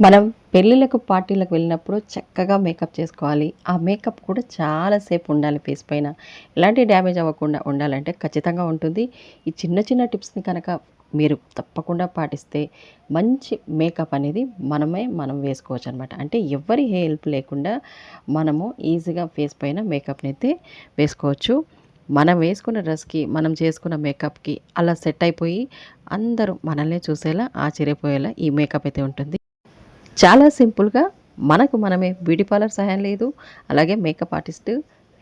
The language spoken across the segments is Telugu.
మనం పెళ్ళిళ్ళకు పార్టీలకు వెళ్ళినప్పుడు చక్కగా మేకప్ చేసుకోవాలి. ఆ మేకప్ కూడా చాలాసేపు ఉండాలి ఫేస్ పైన. ఎలాంటి డ్యామేజ్ అవ్వకుండా ఉండాలంటే ఖచ్చితంగా ఉంటుంది. ఈ చిన్న చిన్న టిప్స్ని కనుక మీరు తప్పకుండా పాటిస్తే మంచి మేకప్ అనేది మనమే మనం వేసుకోవచ్చు అనమాట అంటే ఎవరి హెల్ప్ లేకుండా మనము ఈజీగా ఫేస్ పైన మేకప్ని అయితే వేసుకోవచ్చు. మనం వేసుకున్న డ్రెస్కి మనం చేసుకున్న మేకప్కి అలా సెట్ అయిపోయి అందరూ మనల్ని చూసేలా ఆశ్చర్యపోయేలా ఈ మేకప్ అయితే ఉంటుంది. చాలా సింపుల్గా మనకు మనమే బ్యూటీ పార్లర్ సహాయం లేదు అలాగే మేకప్ ఆర్టిస్ట్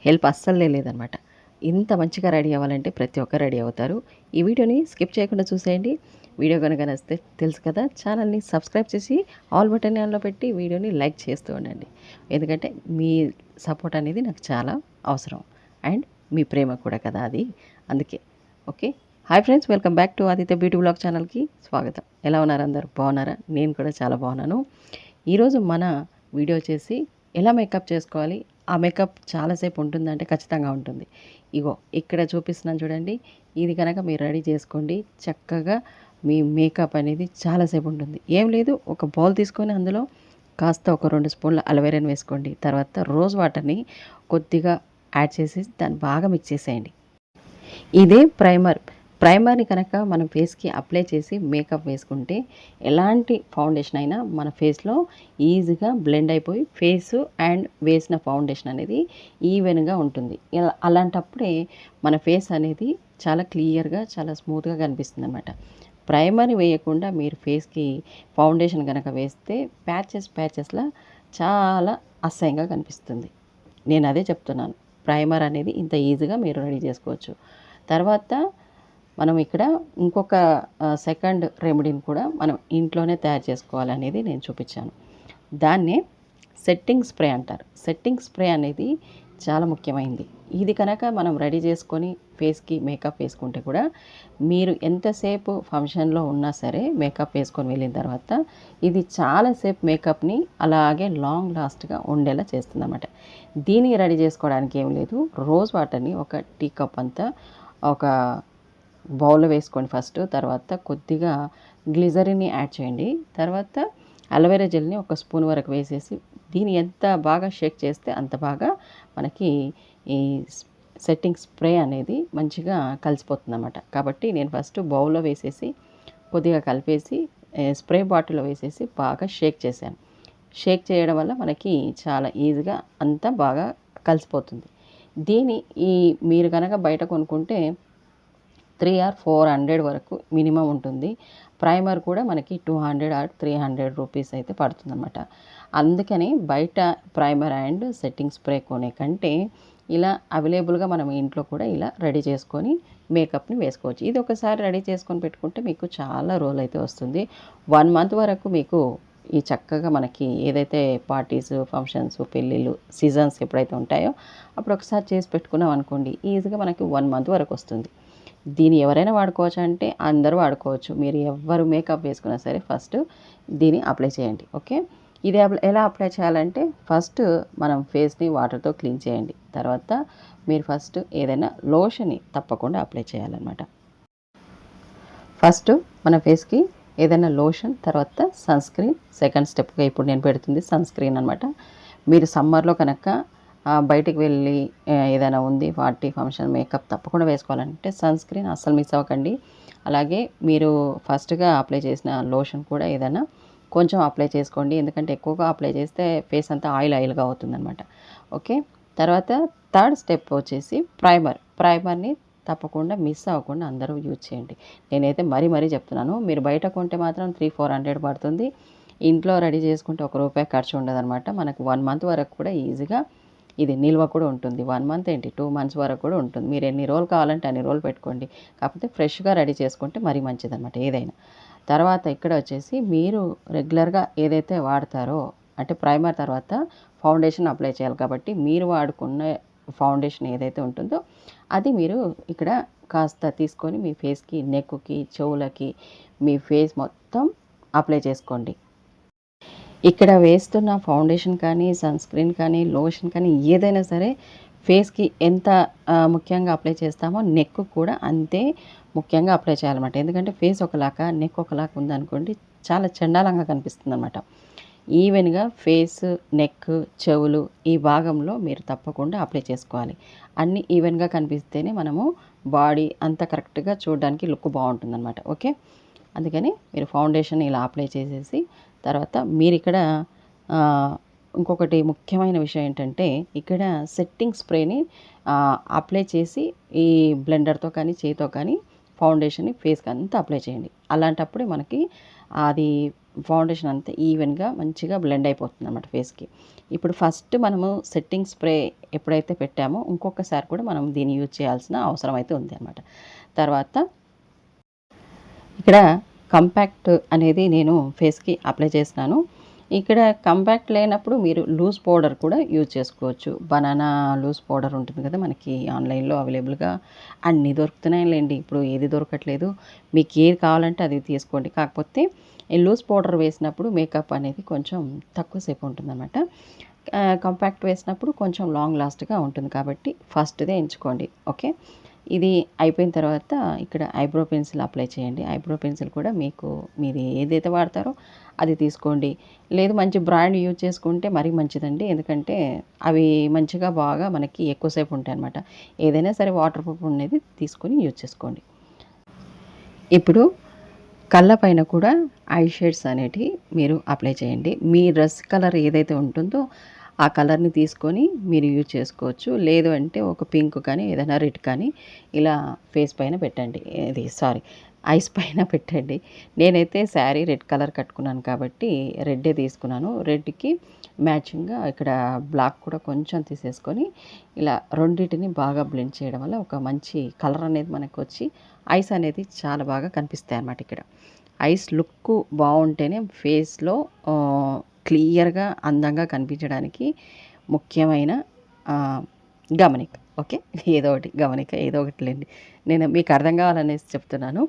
హెల్ప్ అస్సలే లేదనమాట. ఇంత మంచిగా రెడీ అవ్వాలంటే ప్రతి ఒక్కరు రెడీ అవుతారు. ఈ వీడియోని స్కిప్ చేయకుండా చూసేయండి. వీడియో కనుక నచ్చితే తెలుసు కదా ఛానల్ని సబ్స్క్రైబ్ చేసి ఆల్ బటన్ ఆన్లో పెట్టి వీడియోని లైక్ చేస్తూ ఉండండి. ఎందుకంటే మీ సపోర్ట్ అనేది నాకు చాలా అవసరం. అండ్ మీ ప్రేమ కూడా కదా అది. అందుకే okay? Hi friends welcome back to Aditya beauty blog ఛానల్కి స్వాగతం. ఎలా ఉన్నారు అందరు? బాగున్నారా? నేను కూడా చాలా బాగున్నాను. ఈరోజు మన వీడియో చేసి ఎలా మేకప్ చేసుకోవాలి? ఆ మేకప్ చాలాసేపు ఉంటుందంటే ఖచ్చితంగా ఉంటుంది. ఇగో ఇక్కడ చూపిస్తున్నాను చూడండి. ఇది కనుక మీరు రెడీ చేసుకోండి. చక్కగా మీ మేకప్ అనేది చాలాసేపు ఉంటుంది. ఏం లేదు ఒక బౌల్ తీసుకొని అందులో కాస్త ఒక రెండు స్పూన్ల అలవేరాని వేసుకోండి. తర్వాత రోజ్ వాటర్ని కొద్దిగా యాడ్ చేసేసి దాన్ని బాగా మిక్స్ చేసేయండి. ఇదే ప్రైమర్. ప్రైమర్ని కనుక మనం ఫేస్కి అప్లై చేసి మేకప్ వేసుకుంటే ఎలాంటి ఫౌండేషన్ అయినా మన ఫేస్లో ఈజీగా బ్లెండ్ అయిపోయి ఫేస్ అండ్ వేసిన ఫౌండేషన్ అనేది ఈవెన్గా ఉంటుంది. అలాంటప్పుడే మన ఫేస్ అనేది చాలా క్లియర్గా చాలా స్మూత్గా కనిపిస్తుంది అనమాట ప్రైమర్ వేయకుండా మీరు ఫేస్కి ఫౌండేషన్ కనుక వేస్తే ప్యాచెస్ ప్యాచెస్లా చాలా అసహ్యంగా కనిపిస్తుంది. నేను అదే చెప్తున్నాను. ప్రైమర్ అనేది ఇంత ఈజీగా మీరు రెడీ చేసుకోవచ్చు. తర్వాత మనం ఇక్కడ ఇంకొక సెకండ్ రెమెడీని కూడా మనం ఇంట్లోనే తయారు చేసుకోవాలనేది నేను చూపించాను. దాన్నే సెట్టింగ్ స్ప్రే అంటారు. సెట్టింగ్ స్ప్రే అనేది చాలా ముఖ్యమైనది ఇది కనుక మనం రెడీ చేసుకొని ఫేస్కి మేకప్ వేసుకుంటే కూడా మీరు ఎంతసేపు ఫంక్షన్లో ఉన్నా సరే మేకప్ వేసుకొని వెళ్ళిన తర్వాత ఇది చాలాసేపు మేకప్ని అలాగే లాంగ్ లాస్ట్గా ఉండేలా చేస్తుందన్నమాట. దీన్ని రెడీ చేసుకోవడానికి ఏం లేదు. రోజ్ వాటర్ని ఒక టీ కప్ అంతా ఒక బౌల్లో వేసుకోండి ఫస్ట్ తర్వాత కొద్దిగా గ్లిజరిన్ని యాడ్ చేయండి. తర్వాత అలోవెరా జెల్ని ఒక స్పూన్ వరకు వేసేసి దీన్ని ఎంత బాగా షేక్ చేస్తే అంత బాగా మనకి ఈ సెట్టింగ్ స్ప్రే అనేది మంచిగా కలిసిపోతుంది అన్నమాట కాబట్టి నేను ఫస్ట్ బౌల్లో వేసేసి కొద్దిగా కలిపేసి స్ప్రే బాటిల్లో వేసేసి బాగా షేక్ చేశాను. షేక్ చేయడం వల్ల మనకి చాలా ఈజీగా అంతా బాగా కలిసిపోతుంది. దీని ఈ మీరు కనుక బయట కొనుక్కుంటే త్రీ ఆర్ ఫోర్ హండ్రెడ్ వరకు మినిమం ఉంటుంది. ప్రైమర్ కూడా మనకి two hundred or three hundred rupees అయితే పడుతుందన్నమాట. అందుకని బయట ప్రైమర్ అండ్ సెట్టింగ్ స్ప్రే కొనే కంటే ఇలా అవైలబుల్గా మనం ఇంట్లో కూడా ఇలా రెడీ చేసుకొని మేకప్ని వేసుకోవచ్చు. ఇది ఒకసారి రెడీ చేసుకొని పెట్టుకుంటే మీకు చాలా రోజులు అయితే వస్తుంది. వన్ మంత్ వరకు మీకు ఈ చక్కగా మనకి ఏదైతే పార్టీస్ ఫంక్షన్స్ పెళ్ళిళ్ళు సీజన్స్ ఎప్పుడైతే ఉంటాయో అప్పుడు ఒకసారి చేసి పెట్టుకున్నాం అనుకోండి ఈజీగా మనకి వన్ మంత్ వరకు వస్తుంది. దీన్ని ఎవరైనా వాడుకోవచ్చు అంటే అందరూ వాడుకోవచ్చు. మీరు ఎవరు మేకప్ వేసుకున్నా సరే ఫస్ట్ దీన్ని అప్లై చేయండి. ఓకే? ఇది ఎలా అప్లై చేయాలంటే ఫస్ట్ మనం ఫేస్ని వాటర్తో క్లీన్ చేయండి. తర్వాత మీరు ఫస్ట్ ఏదైనా లోషన్ని తప్పకుండా అప్లై చేయాలన్నమాట. ఫస్ట్ మన ఫేస్కి ఏదైనా లోషన్ తర్వాత సన్ స్క్రీన్ సెకండ్ స్టెప్గా ఇప్పుడు నేను పెడుతుంది సన్ స్క్రీన్ అనమాట మీరు సమ్మర్లో కనుక బయటికి వెళ్ళి ఏదైనా ఉంది పార్టీ ఫంక్షన్ మేకప్ తప్పకుండా వేసుకోవాలంటే సన్ స్క్రీన్ అస్సలు మిస్ అవ్వకండి. అలాగే మీరు ఫస్ట్గా అప్లై చేసిన లోషన్ కూడా ఏదైనా కొంచెం అప్లై చేసుకోండి. ఎందుకంటే ఎక్కువగా అప్లై చేస్తే ఫేస్ అంతా ఆయిల్ ఆయిల్గా అవుతుందన్నమాట. ఓకే? తర్వాత థర్డ్ స్టెప్ వచ్చేసి ప్రైమర్. ప్రైమర్ని తప్పకుండా మిస్ అవ్వకుండా అందరూ యూజ్ చేయండి. నేనైతే మరీ మరీ చెప్తున్నాను. మీరు బయట కొంటే మాత్రం త్రీ ఫోర్ హండ్రెడ్ పడుతుంది. ఇంట్లో రెడీ చేసుకుంటే ఒక రూపాయి ఖర్చు ఉండదన్నమాట. మనకు వన్ మంత్ వరకు కూడా ఈజీగా ఇది నిల్వ కూడా ఉంటుంది. వన్ మంత్ ఏంటి? టూ మంత్స్ వరకు కూడా ఉంటుంది. మీరు ఎన్ని రోజులు కావాలంటే అన్ని రోజులు పెట్టుకోండి. కాకపోతే ఫ్రెష్గా రెడీ చేసుకుంటే మరీ మంచిదన్నమాట ఏదైనా. తర్వాత ఇక్కడ వచ్చేసి మీరు రెగ్యులర్గా ఏదైతే వాడతారో అంటే ప్రైమర్ తర్వాత ఫౌండేషన్ అప్లై చేయాలి కాబట్టి మీరు వాడుకున్న ఫౌండేషన్ ఏదైతే ఉంటుందో అది మీరు ఇక్కడ కాస్త తీసుకొని మీ ఫేస్కి నెక్కి చెవులకి మీ ఫేస్ మొత్తం అప్లై చేసుకోండి. ఇక్కడ వేస్తున్న ఫౌండేషన్ కానీ సన్ స్క్రీన్ కానీ లోషన్ కానీ ఏదైనా సరే ఫేస్కి ఎంత ముఖ్యంగా అప్లై చేస్తామో నెక్ కూడా అంతే ముఖ్యంగా అప్లై చేయాలన్నమాట. ఎందుకంటే ఫేస్ ఒకలాగా నెక్ ఒకలాగా ఉందనుకోండి చాలా చండాలంగా కనిపిస్తుంది అనమాట ఈవెన్గా ఫేస్ నెక్ చెవులు ఈ భాగంలో మీరు తప్పకుండా అప్లై చేసుకోవాలి. అన్నీ ఈవెన్గా కనిపిస్తేనే మనము బాడీ అంత కరెక్ట్గా చూడడానికి లుక్ బాగుంటుందన్నమాట. ఓకే? అందుకని మీరు ఫౌండేషన్ ఇలా అప్లై చేసేసి తర్వాత మీరు ఇక్కడ ఇంకొకటి ముఖ్యమైన విషయం ఏంటంటే ఇక్కడ సెట్టింగ్ స్ప్రేని అప్లై చేసి ఈ బ్లెండర్తో కానీ చేతితో కానీ ఫౌండేషన్ని ఫేస్కి అంతా అప్లై చేయండి. అలాంటప్పుడే మనకి అది ఫౌండేషన్ అంతా ఈవెన్గా మంచిగా బ్లెండ్ అయిపోతుంది అనమాట ఫేస్కి. ఇప్పుడు ఫస్ట్ మనము సెట్టింగ్ స్ప్రే ఎప్పుడైతే పెట్టామో ఇంకొకసారి కూడా మనం దీన్ని యూజ్ చేయాల్సిన అవసరం అయితే ఉంది అనమాట తర్వాత ఇక్కడ కంపాక్ట్ అనేది నేను ఫేస్కి అప్లై చేసినాను ఇక్కడ కంపాక్ట్ లేనప్పుడు మీరు లూజ్ పౌడర్ కూడా యూజ్ చేసుకోవచ్చు. బనానా లూజ్ పౌడర్ ఉంటుంది కదా మనకి ఆన్లైన్లో అవైలబుల్గా. అన్నీ దొరుకుతున్నాయిలేండి. ఇప్పుడు ఏది దొరకట్లేదు. మీకు ఏది కావాలంటే అది తీసుకోండి. కాకపోతే ఈ లూజ్ పౌడర్ వేసినప్పుడు మేకప్ అనేది కొంచెం తక్కువసేపు ఉంటుందన్నమాట. కంపాక్ట్ వేసినప్పుడు కొంచెం లాంగ్ లాస్ట్గా ఉంటుంది కాబట్టి ఫస్ట్దే ఎంచుకోండి. ఓకే? ఇది అయిపోయిన తర్వాత ఇక్కడ ఐబ్రో పెన్సిల్ అప్లై చేయండి. ఐబ్రో పెన్సిల్ కూడా మీకు మీరు ఏదైతే వాడతారో అది తీసుకోండి. లేదు మంచి బ్రాండ్ యూజ్ చేసుకుంటే మరీ మంచిదండి. ఎందుకంటే అవి మంచిగా బాగా మనకి ఎక్కువసేపు ఉంటాయి అన్నమాట ఏదైనా సరే వాటర్ ప్రూఫ్ అనేది తీసుకొని యూజ్ చేసుకోండి. ఇప్పుడు కళ్ళ పైన కూడా ఐ షేడ్స్ అనేటివి మీరు అప్లై చేయండి. మీ డ్రెస్ కలర్ ఏదైతే ఉంటుందో ఆ కలర్ని తీసుకొని మీరు యూజ్ చేసుకోవచ్చు. లేదు అంటే ఒక పింక్ కానీ ఏదైనా రెడ్ కానీ ఇలా ఫేస్ పైన పెట్టండి. ఇది సారీ ఐస్ పైన పెట్టండి. నేనైతే శారీ రెడ్ కలర్ కట్టుకున్నాను కాబట్టి రెడ్డే తీసుకున్నాను. రెడ్కి మ్యాచింగ్గా ఇక్కడ బ్లాక్ కూడా కొంచెం తీసేసుకొని ఇలా రెండింటిని బాగా బ్లెండ్ చేయడం వల్ల ఒక మంచి కలర్ అనేది మనకు వచ్చి ఐస్ అనేది చాలా బాగా కనిపిస్తాయి అన్నమాట ఇక్కడ. ఐస్ లుక్ బాగుంటేనే ఫేస్లో క్లియర్గా అందంగా కనిపించడానికి ముఖ్యమైన గమనిక. ఓకే? ఏదో ఒకటి గమనిక ఏదో ఒకటి లేండి. నేను మీకు అర్థం కావాలనేసి చెప్తున్నాను.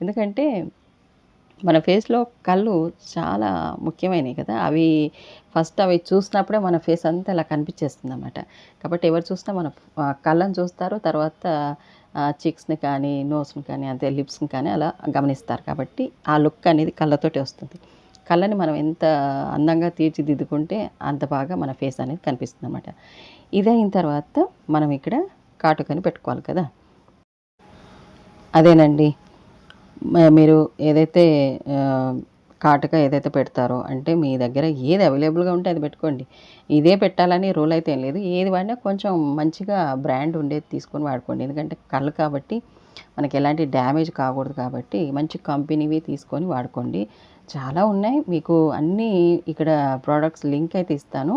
ఎందుకంటే మన ఫేస్లో కళ్ళు చాలా ముఖ్యమైనవి కదా. అవి ఫస్ట్ అవి చూసినప్పుడే మన ఫేస్ అంతా ఇలా కనిపించేస్తుంది అన్నమాట కాబట్టి ఎవరు చూసినా మన కళ్ళని చూస్తారు. తర్వాత చిక్స్ని కానీ నోస్ని కానీ అంతే లిప్స్ని కానీ అలా గమనిస్తారు. కాబట్టి ఆ లుక్ అనేది కళ్ళతోటి వస్తుంది. కళ్ళని మనం ఎంత అందంగా తీర్చిదిద్దుకుంటే అంత బాగా మన ఫేస్ అనేది కనిపిస్తుంది అనమాట ఇదైన తర్వాత మనం ఇక్కడ కాటుకని పెట్టుకోవాలి కదా. అదేనండి. మీరు ఏదైతే కాటుక ఏదైతే పెడతారో అంటే మీ దగ్గర ఏది అవైలబుల్గా ఉంటే అది పెట్టుకోండి. ఇదే పెట్టాలని రూల్ అయితే ఏం లేదు. ఏది వాడినా కొంచెం మంచిగా బ్రాండ్ ఉండేది తీసుకొని వాడుకోండి. ఎందుకంటే కళ్ళు కాబట్టి మనకి ఎలాంటి డ్యామేజ్ కాకూడదు కాబట్టి మంచి కంపెనీవి తీసుకొని వాడుకోండి. చాలా ఉన్నాయి. మీకు అన్నీ ఇక్కడ ప్రోడక్ట్స్ లింక్ అయితే ఇస్తాను.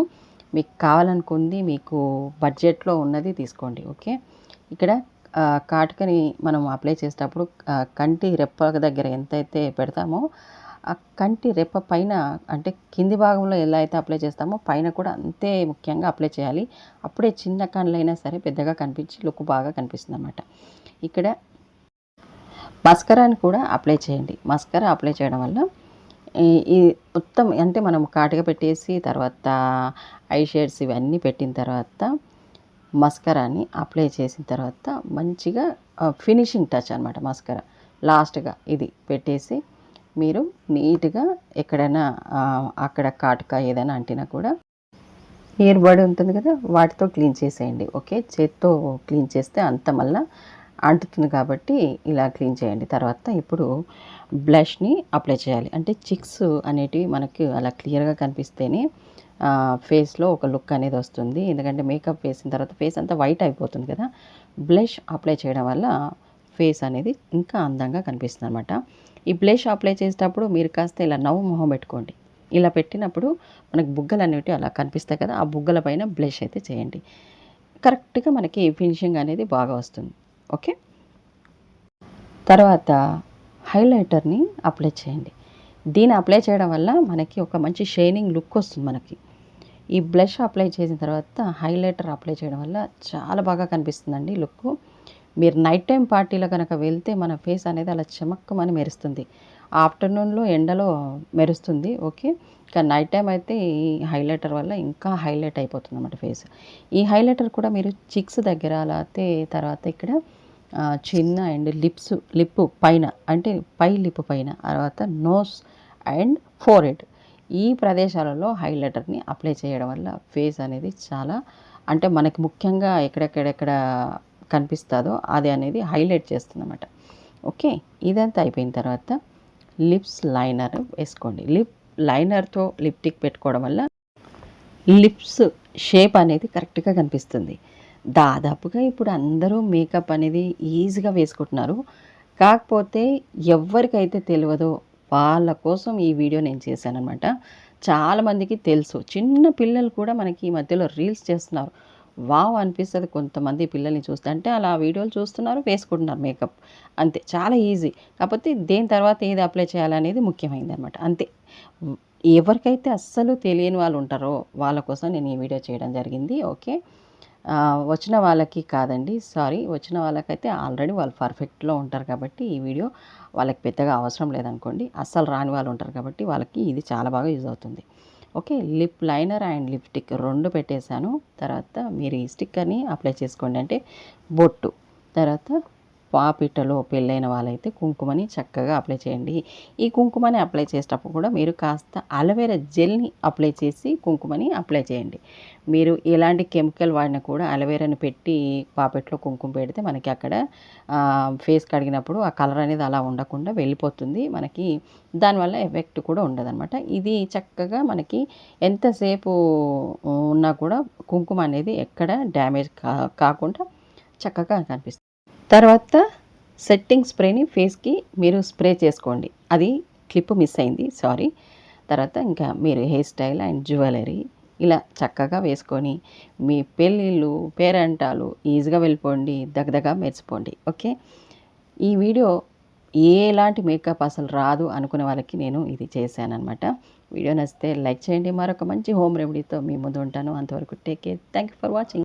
మీకు కావాలనుకుంది మీకు బడ్జెట్లో ఉన్నది తీసుకోండి. ఓకే? ఇక్కడ కాటుకని మనం అప్లై చేసేటప్పుడు కంటి రెప్ప దగ్గర ఎంతైతే పెడతామో ఆ కంటి రెప్ప పైన అంటే కింది భాగంలో ఎలా అయితే అప్లై చేస్తామో పైన కూడా అంతే ముఖ్యంగా అప్లై చేయాలి. అప్పుడే చిన్న కళ్ళైనా సరే పెద్దగా కనిపించి లుక్ బాగా కనిపిస్తుంది అనమాట ఇక్కడ మస్కరాని కూడా అప్లై చేయండి. మస్కరా అప్లై చేయడం వల్ల ఈ- మొత్తం అంటే మనం కాటుగా పెట్టేసి తర్వాత ఐ షేడ్స్ ఇవన్నీ పెట్టిన తర్వాత మస్కరాని అప్లై చేసిన తర్వాత మంచిగా ఫినిషింగ్ టచ్ అనమాట మస్కరా. లాస్ట్గా ఇది పెట్టేసి మీరు నీట్గా ఎక్కడైనా అక్కడ కాటుక ఏదైనా అంటినా కూడా ఇయర్ బడ్ ఉంటుంది కదా వాటితో క్లీన్ చేసేయండి ఓకే? చేత్తో క్లీన్ చేస్తే అంత మళ్ళా అంటుతుంది కాబట్టి ఇలా క్లీన్ చేయండి. తర్వాత ఇప్పుడు బ్లష్ని అప్లై చేయాలి. అంటే చిక్స్ అనేటివి మనకి అలా క్లియర్గా కనిపిస్తేనే ఫేస్లో ఒక లుక్ అనేది వస్తుంది. ఎందుకంటే మేకప్ వేసిన తర్వాత ఫేస్ అంతా వైట్ అయిపోతుంది కదా బ్లష్ అప్లై చేయడం వల్ల ఫేస్ అనేది ఇంకా అందంగా కనిపిస్తుంది అనమాట ఈ బ్లష్ అప్లై చేసేటప్పుడు మీరు కాస్త ఇలా నవ్వు మొహం పెట్టుకోండి. ఇలా పెట్టినప్పుడు మనకు బుగ్గలు అనేవి అలా కనిపిస్తాయి కదా ఆ బుగ్గల పైన బ్లష్ అయితే చేయండి. కరెక్ట్గా మనకి ఫినిషింగ్ అనేది బాగా వస్తుంది. ఓకే? తర్వాత హైలైటర్ని అప్లై చేయండి. దీన్ని అప్లై చేయడం వల్ల మనకి ఒక మంచి షైనింగ్ లుక్ వస్తుంది మనకి. ఈ బ్లష్ అప్లై చేసిన తర్వాత హైలైటర్ అప్లై చేయడం వల్ల చాలా బాగా కనిపిస్తుందండి లుక్ మీరు నైట్ టైం పార్టీలో కనుక వెళ్తే మన ఫేస్ అనేది అలా చెమక్కమని మెరుస్తుంది. ఆఫ్టర్నూన్లో ఎండలో మెరుస్తుంది ఓకే కానీ నైట్ టైం అయితే ఈ హైలైటర్ వల్ల ఇంకా హైలైట్ అయిపోతుంది అన్నమాట ఫేస్ ఈ హైలైటర్ కూడా మీరు చిక్స్ దగ్గర లేకపోతే తర్వాత ఇక్కడ చిన్న అండ్ లిప్స్ లిప్ పైన అంటే పై లిప్ పైన తర్వాత నోస్ అండ్ ఫోర్ హెడ్ ఈ ప్రదేశాలలో హైలైటర్ని అప్లై చేయడం వల్ల ఫేస్ అనేది చాలా అంటే మనకి ముఖ్యంగా ఎక్కడెక్కడెక్కడ కనిపిస్తుందో అది అనేది హైలైట్ చేస్తుందన్నమాట. ఓకే ఇదంతా అయిపోయిన తర్వాత లిప్స్ లైనర్ వేసుకోండి. లిప్ లైనర్తో లిప్టిక్ పెట్టుకోవడం వల్ల లిప్స్ షేప్ అనేది కరెక్ట్గా కనిపిస్తుంది. దాదాపుగా ఇప్పుడు అందరూ మేకప్ అనేది ఈజీగా వేసుకుంటున్నారు. కాకపోతే ఎవరికైతే తెలియదో వాళ్ళ కోసం ఈ వీడియో నేను చేశానమాట చాలామందికి తెలుసు. చిన్న పిల్లలు కూడా మనకి ఈ మధ్యలో రీల్స్ చేస్తున్నారు. వావ్ అనిపిస్తుంది కొంతమంది పిల్లల్ని చూస్తే. అంటే అలా వీడియోలు చూస్తున్నారు వేసుకుంటున్నారు మేకప్. అంతే చాలా ఈజీ. కాకపోతే దేని తర్వాత ఏది అప్లై చేయాలనేది ముఖ్యమైనది అనమాట అంతే. ఎవరికైతే అస్సలు తెలియని వాళ్ళు ఉంటారో వాళ్ళ కోసం నేను ఈ వీడియో చేయడం జరిగింది. ఓకే? వచ్చిన వాళ్ళకి కాదండి సారీ. వచ్చిన వాళ్ళకైతే ఆల్రెడీ వాళ్ళు పర్ఫెక్ట్లో ఉంటారు కాబట్టి ఈ వీడియో వాళ్ళకి పెద్దగా అవసరం లేదనుకోండి. అస్సలు రాని వాళ్ళు ఉంటారు కాబట్టి వాళ్ళకి ఇది చాలా బాగా యూజ్ అవుతుంది. Okay lip liner and lipstick రెండు పెట్టేశాను. తర్వాత మీరు ఈ స్టిక్కర్ని అప్లై చేసుకోండి. అంటే బొట్టు. తర్వాత పాపిటలో పెళ్ళైన వాళ్ళైతే కుంకుమని చక్కగా అప్లై చేయండి. ఈ కుంకుమని అప్లై చేసేటప్పుడు కూడా మీరు కాస్త అలవేరా జెల్ని అప్లై చేసి కుంకుమని అప్లై చేయండి. మీరు ఎలాంటి కెమికల్ వాడినా కూడా అలవేరాని పెట్టి పాపెట్లో కుంకుమ పెడితే మనకి అక్కడ ఫేస్ కడిగినప్పుడు ఆ కలర్ అనేది అలా ఉండకుండా వెళ్ళిపోతుంది. మనకి దానివల్ల ఎఫెక్ట్ కూడా ఉండదన్నమాట. ఇది చక్కగా మనకి ఎంతసేపు ఉన్నా కూడా కుంకుమ అనేది ఎక్కడ డ్యామేజ్ కా కాకుండా చక్కగా కనిపిస్తుంది. తర్వాత సెట్టింగ్ స్ప్రేని ఫేస్కి మీరు స్ప్రే చేసుకోండి. అది క్లిప్ మిస్ అయింది సారీ తర్వాత ఇంకా మీరు హెయిర్ స్టైల్ అండ్ జ్యువెలరీ ఇలా చక్కగా వేసుకొని మీ పెళ్ళిళ్ళు పేరంటాలు ఈజీగా వెళ్ళిపోండి దగ్గదగా మెరిచిపోండి ఓకే ఈ వీడియో ఎలాంటి మేకప్ అసలు రాదు అనుకునే వాళ్ళకి నేను ఇది చేశానమాట వీడియో నచ్చితే లైక్ చేయండి. మరొక మంచి హోమ్ రెమెడీతో మీ ముందు ఉంటాను. అంతవరకు take care thank you for watching